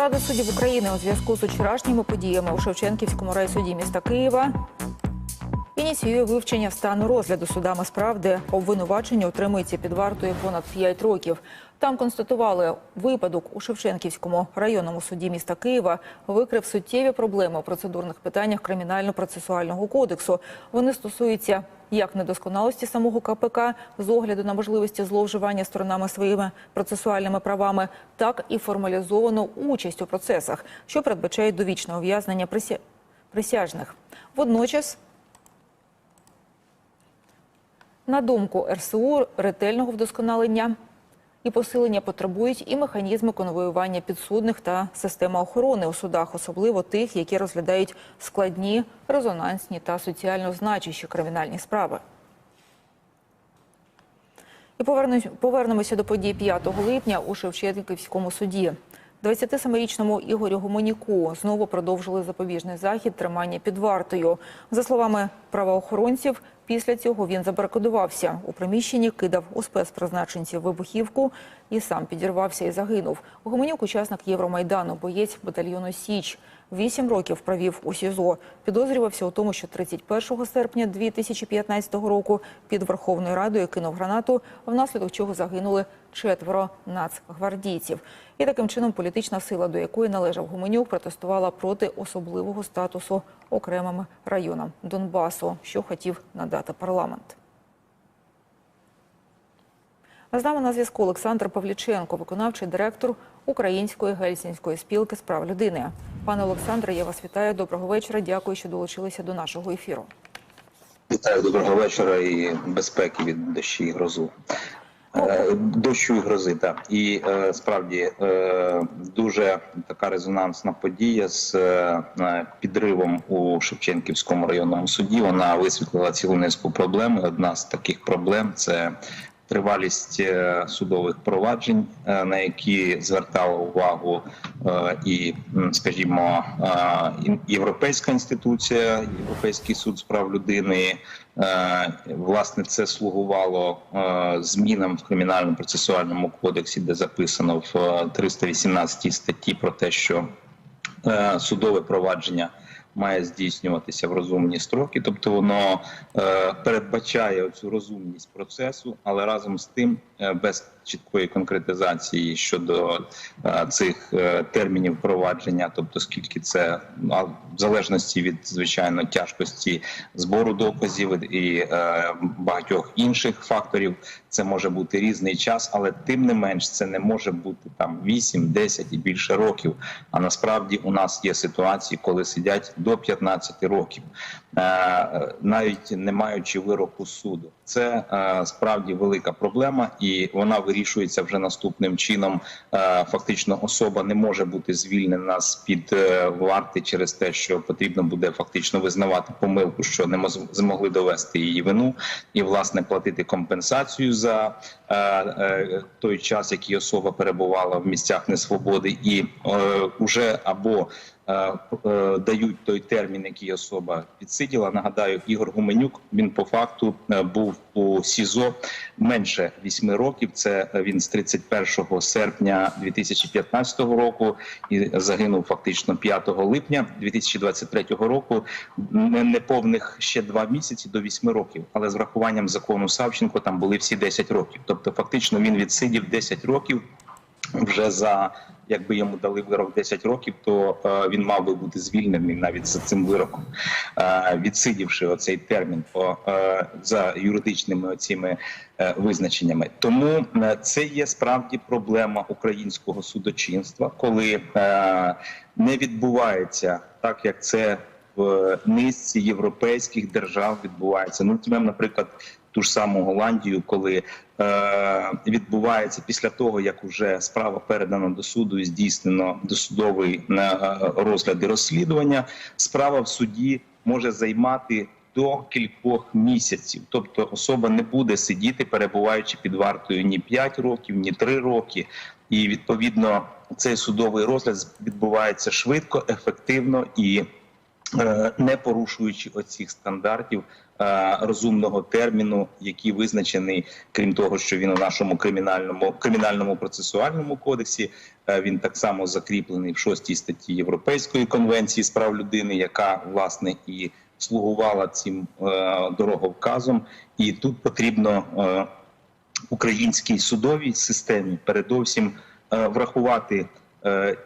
Рада суддів України у зв'язку з вчорашніми подіями у Шевченківському райсуді міста Києва ініціює вивчення стану розгляду судами справ, де обвинувачення отримується під вартою понад 5 років. Там констатували випадок у Шевченківському районному суді міста Києва викрив суттєві проблеми у процедурних питаннях кримінально-процесуального кодексу. Вони стосуються як недосконалості самого КПК з огляду на можливості зловживання сторонами своїми процесуальними правами, так і формалізовану участь у процесах, що передбачає довічне ув'язнення присяжних. Водночас на думку РСУ, ретельного вдосконалення і посилення потребують і механізми конвоювання підсудних та система охорони у судах, особливо тих, які розглядають складні, резонансні та соціально значущі кримінальні справи. І повернемося до подій 5 липня у Шевченківському суді. 27-річному Ігорю Гуманіку знову продовжили запобіжний захід тримання під вартою. За словами правоохоронців, після цього він забарикадувався у приміщенні, кидав у спецпризначенців вибухівку і сам підірвався і загинув. Гуманюк – учасник Євромайдану, боєць батальйону Січ. Вісім років провів у СІЗО. Підозрювався у тому, що 31 серпня 2015 року під Верховною Радою кинув гранату, внаслідок чого загинули четверо нацгвардійців. І таким чином політична сила, до якої належав Гуменюк, протестувала проти особливого статусу окремим районам Донбасу, що хотів надати парламент. А з нами на зв'язку Олександр Павліченко, виконавчий директор Української гельсінської спілки з прав людини. Пане Олександре, я вас вітаю. Доброго вечора. Дякую, що долучилися до нашого ефіру. Вітаю, доброго вечора і безпеки від дощі і грозу. Е, Дощу і грози, так. І е, справді е, дуже така резонансна подія з підривом у Шевченківському районному суді. Вона висвітлила цілу низку проблем. Одна з таких проблем це тривалість е, судових проваджень, е, на які звертала увагу е, і, скажімо, європейська інституція, Європейський суд з прав людини. Власне, це слугувало змінам в кримінальному процесуальному кодексі, де записано в е, 318 статті про те, що судове провадження має здійснюватися в розумні строки, тобто воно е, передбачає цю розумність процесу, але разом з тим без чіткої конкретизації щодо е, цих е, термінів провадження, тобто скільки це в залежності від звичайно тяжкості збору доказів і е, багатьох інших факторів, це може бути різний час, але тим не менш це не може бути там 8, 10 і більше років. А насправді у нас є ситуації, коли сидять до 15 років, е, навіть не маючи вироку суду. Це е, справді велика проблема, і вона вирішується вже наступним чином. Е, Фактично, особа не може бути звільнена з під варти через те, що потрібно буде фактично визнавати помилку, що не змогли довести її вину, і власне платити компенсацію за е, е, той час, який особа перебувала в місцях несвободи, і е, уже або е, е, дають той термін, який особа відсиділа. Нагадаю, Ігор Гуменюк він по факту е, був у СІЗО менше 8 років. Це він з 31 серпня 2015 року і загинув фактично 5 липня 2023 року. Не- Неповних ще два місяці до 8 років, але з врахуванням закону Савченко там були всі 10 років. Тобто, фактично, він відсидів 10 років вже за якби йому дали вирок 10 років, то е, він мав би бути звільнений навіть за цим вироком, е, відсидівши оцей термін по е, за юридичними оціми визначеннями. Тому це є справді проблема українського судочинства, коли не відбувається так, як це в низці європейських держав відбувається. Ну, візьмемо, наприклад, ту ж саму Голландію, коли е, відбувається після того, як вже справа передана до суду і здійснено досудовий е, розгляд і розслідування, справа в суді може займати до кількох місяців. Тобто особа не буде сидіти, перебуваючи під вартою ні 5 років, ні 3 роки. І відповідно цей судовий розгляд відбувається швидко, ефективно і не порушуючи оцих стандартів е, розумного терміну, який визначений, крім того, що він у нашому кримінальному кримінальному процесуальному кодексі. е, Він так само закріплений в шостій статті Європейської конвенції з прав людини, яка власне і слугувала цим е, дороговказом. І тут потрібно е, українській судовій системі передовсім е, врахувати е,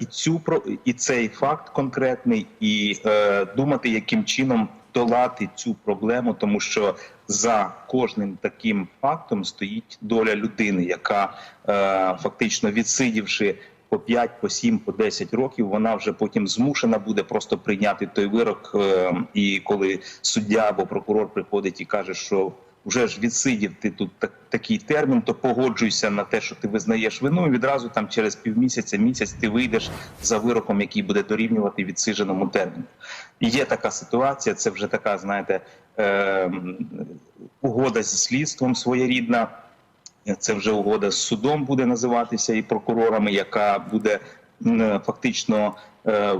і цю і цей факт конкретний, і е, думати, яким чином долати цю проблему, тому що за кожним таким фактом стоїть доля людини, яка е, фактично відсидівши. По 5, по 7, по 10 років вона вже потім змушена буде просто прийняти той вирок. е, І коли суддя або прокурор приходить і каже, що вже ж відсидів ти тут так, такий термін, то погоджуйся на те, що ти визнаєш вину. і Відразу там через півмісяця, місяць ти вийдеш за вироком, який буде дорівнювати відсидженому терміну. Є така ситуація. Це вже така, знаєте, е, угода зі слідством своєрідна. Це вже угода з судом буде називатися і прокурорами, яка буде фактично е,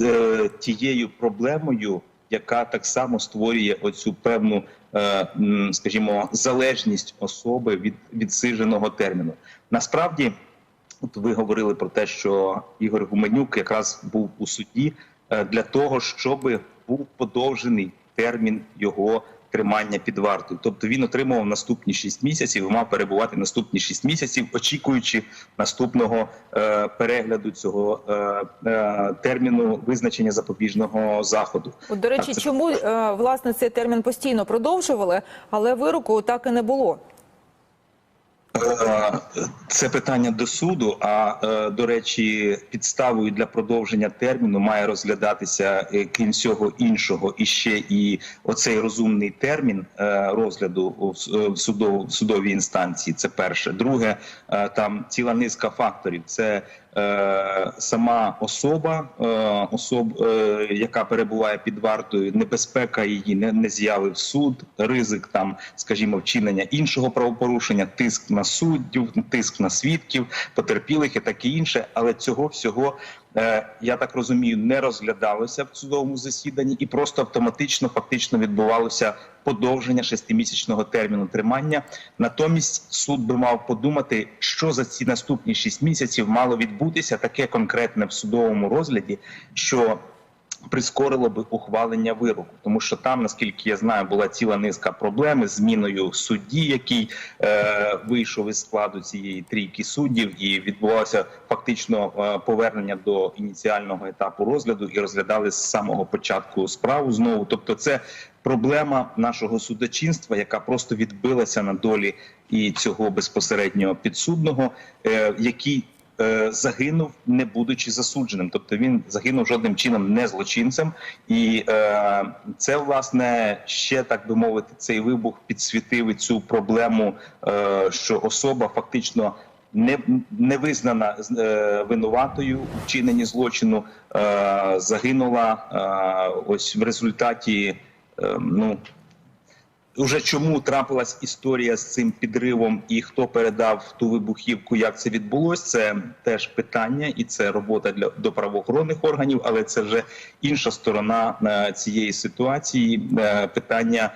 е, тією проблемою, яка так само створює оцю певну, скажімо, залежність особи від відсиженого терміну. Насправді, от ви говорили про те, що Ігор Гуменюк якраз був у суді е, для того, щоб був подовжений термін його тримання під вартою. Тобто він отримував наступні 6 місяців і мав перебувати наступні 6 місяців, очікуючи наступного е, перегляду цього е, е, терміну визначення запобіжного заходу. От, до речі, Так, це- чому е, власне цей термін постійно продовжували, але вироку так і не було. Це питання до суду. А е, до речі, підставою для продовження терміну має розглядатися е, крім всього іншого, і ще і оцей розумний термін е, розгляду в судовій інстанції. Це перше. Друге, там ціла низка факторів. Це сама особа, е, особ, е, яка перебуває під вартою, небезпека її не, не з'явив суд, ризик там, скажімо, вчинення іншого правопорушення, тиск на суддів, тиск на свідків, потерпілих і таке інше. Але цього всього. Е, Я так розумію, не розглядалося в судовому засіданні, і просто автоматично фактично відбувалося подовження шестимісячного терміну тримання. Натомість суд би мав подумати, що за ці наступні шість місяців мало відбутися таке конкретне в судовому розгляді, що прискорило би ухвалення вироку, тому що там, наскільки я знаю, була ціла низка проблем з зміною судді, який е, вийшов із складу цієї трійки суддів, і відбувалося фактично е, повернення до ініціального етапу розгляду і розглядали з самого початку справу знову. Тобто, це проблема нашого судочинства, яка просто відбилася на долі і цього безпосереднього підсудного, е, який загинув, не будучи засудженим. Тобто він загинув жодним чином не злочинцем, і е, це власне ще так би мовити, цей вибух підсвітив цю проблему, е, що особа фактично. Не, не визнана е, винуватою у вчиненні злочину, е, загинула е, ось в результаті. Е, ну Уже чому трапилась історія з цим підривом, і хто передав ту вибухівку, як це відбулось, це теж питання, і це робота для до правоохоронних органів, але це вже інша сторона е, цієї ситуації. Е, питання,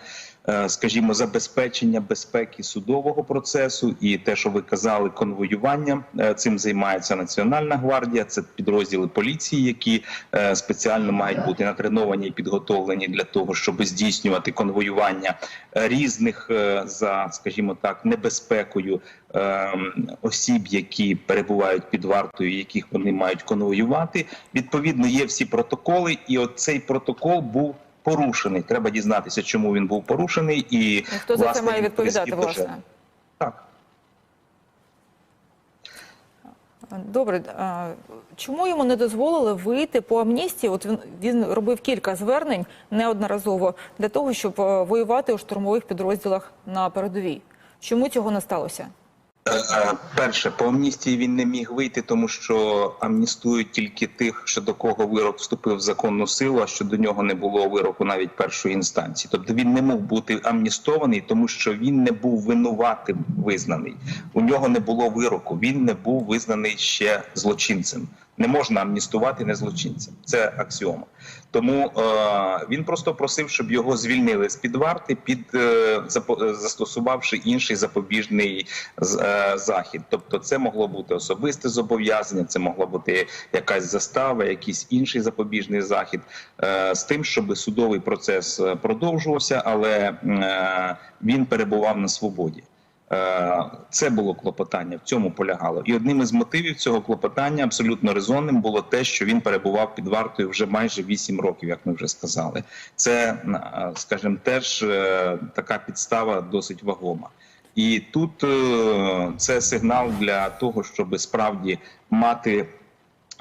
скажімо, забезпечення безпеки судового процесу, і те, що ви казали, конвоювання Е, цим займається Національна гвардія. Це підрозділи поліції, які е, спеціально мають бути натреновані і підготовлені для того, щоб здійснювати конвоювання е, різних е, за, скажімо так, небезпекою е, осіб, які перебувають під вартою, яких вони мають конвоювати. Відповідно, є всі протоколи, і от цей протокол був. Порушений, треба дізнатися, чому він був порушений, і І Хто за це має відповідати? Власне. Так. добре. Чому йому не дозволили вийти по амністії? От він він робив кілька звернень неодноразово для того, щоб е, воювати у штурмових підрозділах на передовій. Чому цього не сталося? Е, Перше, по амністії він не міг вийти, тому що амністують тільки тих, що до кого вирок вступив в законну силу, а що до нього не було вироку навіть першої інстанції. Тобто він не мог бути амністований, тому що він не був винуватим визнаний. У нього не було вироку. Він не був визнаний ще злочинцем. Не можна амністувати незлочинця. Це аксіома. Тому е, він просто просив, щоб його звільнили з під варти, під е, е, застосувавши інший запобіжний е, захід. Тобто, це могло бути особисте зобов'язання, це могла бути якась застава, якийсь інший запобіжний захід, е, з тим, щоб судовий процес е, продовжувався, але е, він перебував на свободі. Е, Це було клопотання, в цьому полягало. І одним із мотивів цього клопотання абсолютно резонним було те, що він перебував під вартою вже майже 8 років, як ми вже сказали. Це, е, скажімо, теж е, така підстава досить вагома. І тут це сигнал для того, щоб справді мати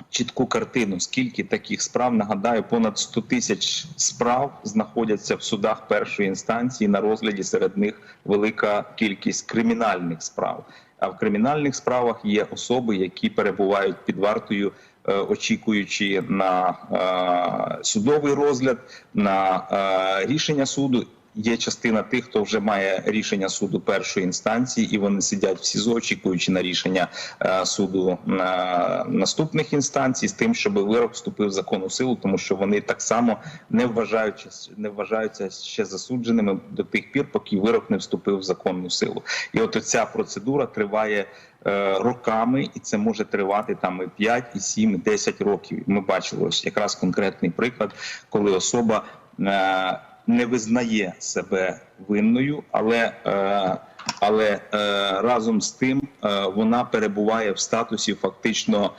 чітку картину, скільки таких справ нагадаю, понад 100 тисяч справ знаходяться в судах першої інстанції на розгляді. Серед них велика кількість кримінальних справ. А в кримінальних справах є особи, які перебувають під вартою, е, очікуючи на е, судовий розгляд, на е, рішення суду. Є частина тих, хто вже має рішення суду першої інстанції, і вони сидять в СІЗО, очікуючи на рішення е, суду наступних інстанцій, з тим, щоб вирок вступив в законну силу, тому що вони так само не вважаються не вважаються ще засудженими до тих пір, поки вирок не вступив в законну силу. І от ця процедура триває. е, Роками, і це може тривати там і 5, і 7, і 10 років. Ми бачили ось якраз конкретний приклад, коли особа е, не визнає себе винною, але, е, але е, разом з тим е, вона перебуває в статусі фактично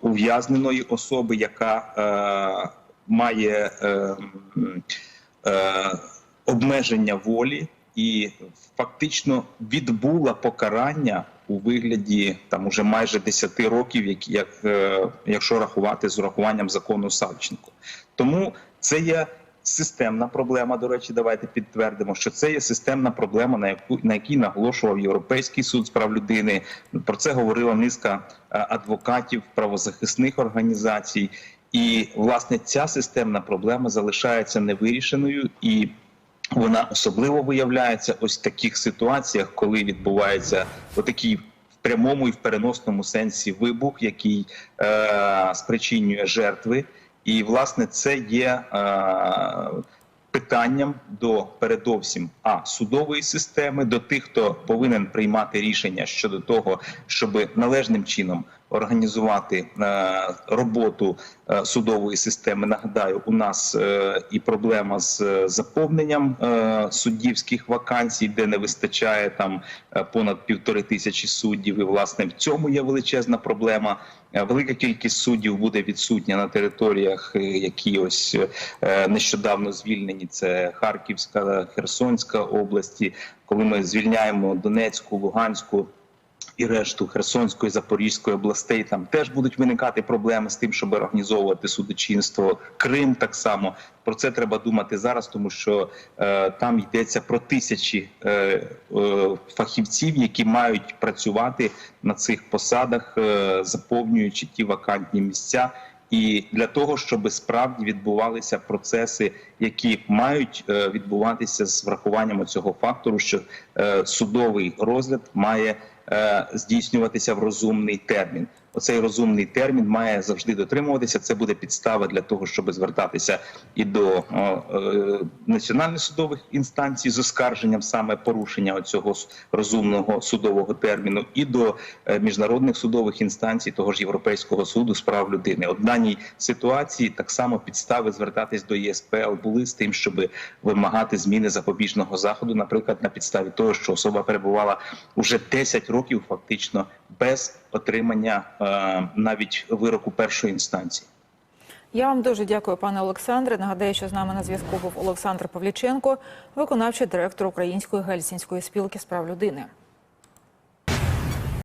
ув'язненої особи, яка має обмеження волі і фактично відбула покарання у вигляді там уже майже 10 років, як, як якщо рахувати з урахуванням закону Савченко. Тому це є системна проблема. До речі, давайте підтвердимо, що це є системна проблема, на яку на якій наголошував Європейський суд з прав людини. Про це говорила низка е, адвокатів, правозахисних організацій. І власне ця системна проблема залишається невирішеною і. Вона особливо виявляється ось в таких ситуаціях, коли відбувається отакий в прямому і в переносному сенсі вибух, який е, спричинює жертви. І власне це є е, питанням до передовсім а судової системи, до тих, хто повинен приймати рішення щодо того, щоб належним чином організувати е, роботу е, судової системи. Нагадаю, у нас е, і проблема з заповненням суддівських вакансій, де не вистачає там понад півтори тисячі суддів. І власне в цьому є величезна проблема. Велика кількість суддів буде відсутня на територіях, які ось нещодавно звільнені. Це Харківська, Херсонська області. Коли ми звільняємо Донецьку, Луганську і решту Херсонської, Запорізької областей, там теж будуть виникати проблеми з тим, щоб організовувати судочинство. Крим так само про це треба думати зараз, тому що е, там йдеться про тисячі е, е, фахівців, які мають працювати на цих посадах, е, заповнюючи ті вакантні місця. І для того, щоб справді відбувалися процеси, які мають е, відбуватися з врахуванням цього фактору, що е, судовий розгляд має здійснюватися в розумний термін. Оцей розумний термін має завжди дотримуватися. Це буде підстава для того, щоб звертатися і до е, національних судових інстанцій з оскарженням саме порушення цього розумного судового терміну, і до е, міжнародних судових інстанцій, того ж Європейського суду з прав людини. От в даній ситуації так само підстави звертатись до ЄСПЛ були з тим, щоб вимагати зміни запобіжного заходу, наприклад, на підставі того, що особа перебувала уже 10 років, фактично без отримання е, навіть вироку першої інстанції. Я вам дуже дякую, пане Олександре. Нагадаю, що з нами на зв'язку був Олександр Павліченко, виконавчий директор Української гельсінської спілки з прав людини.